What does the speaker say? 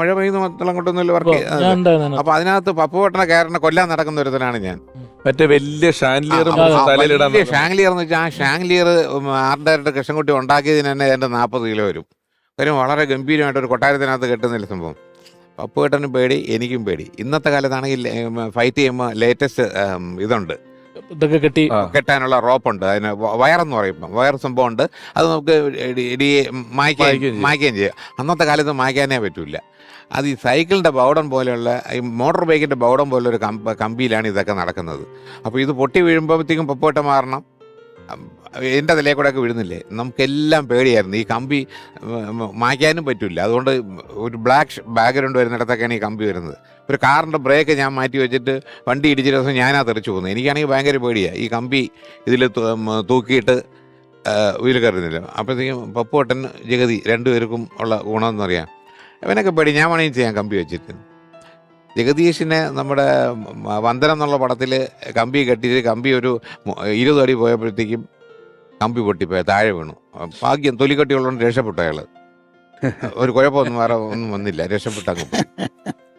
മഴ പെയ്യുന്ന മത്തളം കൊണ്ടൊന്നും വർക്ക് അപ്പൊ അതിനകത്ത് പപ്പുവട്ടണ കയറിനെ കൊല്ലാൻ നടക്കുന്ന ഒരുത്തനാണ് ഞാൻ. മറ്റേ വലിയ ഷാൻലിയർ ഷാങ്ലിയർ എന്ന് വെച്ചാൽ ആ ഷാങ്ലിയർ ആർട്ട് ഡയറക്ടർ കൃഷ്ണൻകുട്ടി ഉണ്ടാക്കിയതിന് തന്നെ എന്റെ നാൽപ്പത് കിലോ വരും. കാര്യം വളരെ ഗംഭീരമായിട്ട് ഒരു കൊട്ടാരത്തിനകത്ത് കെട്ടുന്നില്ല സംഭവം. പപ്പുവേട്ടനും പേടി എനിക്കും പേടി. ഇന്നത്തെ കാലത്താണെങ്കിൽ ഫൈറ്റ് ചെയ്യുമ്പോൾ ലേറ്റസ്റ്റ് ഇതുണ്ട്. ഇതൊക്കെ കെട്ടി കെട്ടാനുള്ള കെട്ടാനുള്ള റോപ്പുണ്ട്. അതിന് വയർ വയറെന്ന് പറയുമ്പോൾ വയർ സംഭവം ഉണ്ട് അത് നമുക്ക് മായ്ക്കുകയും മായ്ക്കുകയും ചെയ്യാം. അന്നത്തെ കാലത്ത് മായ്ക്കാനേ പറ്റൂല. അത് ഈ സൈക്കിളിന്റെ ബൗഡൻ പോലെയുള്ള ഈ മോട്ടോർ ബൈക്കിന്റെ ബൗഡൻ പോലെ ഒരു കമ്പ കമ്പിയിലാണ് ഇതൊക്കെ നടക്കുന്നത്. അപ്പോൾ ഇത് പൊട്ടി വീഴുമ്പോഴത്തേക്കും പൊപ്പോട്ട മാറണം. എന്റെ തലേ കൂടെ ഒക്കെ വീഴുന്നില്ലേ? നമുക്കെല്ലാം പേടിയായിരുന്നു. ഈ കമ്പി മായ്ക്കാനും പറ്റില്ല അതുകൊണ്ട് ഒരു ബ്ലാക്ക് ബാക്ക്ഗ്രൗണ്ട് വരുന്നിടത്തൊക്കെയാണ് ഈ കമ്പി വരുന്നത്. ഒരു കാറിന്റെ ബ്രേക്ക് ഞാൻ മാറ്റി വെച്ചിട്ട് വണ്ടി ഇടിച്ച ദിവസം ഞാനാ തെറിച്ചു പോകുന്നത്. എനിക്കാണെങ്കിൽ ഭയങ്കര പേടിയാണ് ഈ കമ്പി ഇതിൽ തൂക്കിയിട്ട് വീൽ കയറുന്നില്ല. അപ്പോഴത്തേക്കും പപ്പുവട്ടൻ ജഗതി രണ്ടുപേർക്കും ഉള്ള ഗുണമെന്നറിയാം. ഇവനൊക്കെ പേടി. ഞാൻ വേണമെങ്കിൽ ചെയ്യാം കമ്പി വെച്ചിട്ട്. ജഗദീഷിനെ നമ്മുടെ വന്ദനം എന്നുള്ള പടത്തിൽ കമ്പി കെട്ടിയിട്ട് കമ്പി ഒരു ഇരുപത് അടി പോയപ്പോഴത്തേക്കും കമ്പി പൊട്ടിപ്പോയ താഴെ വീണു ഭാഗ്യം തൊലിക്കട്ടിയുള്ളതുകൊണ്ട് രക്ഷപ്പെട്ടു അയാൾ ഒരു കുഴപ്പമൊന്നും വേറെ ഒന്നും വന്നില്ല രക്ഷപ്പെട്ടു അങ്ങ്.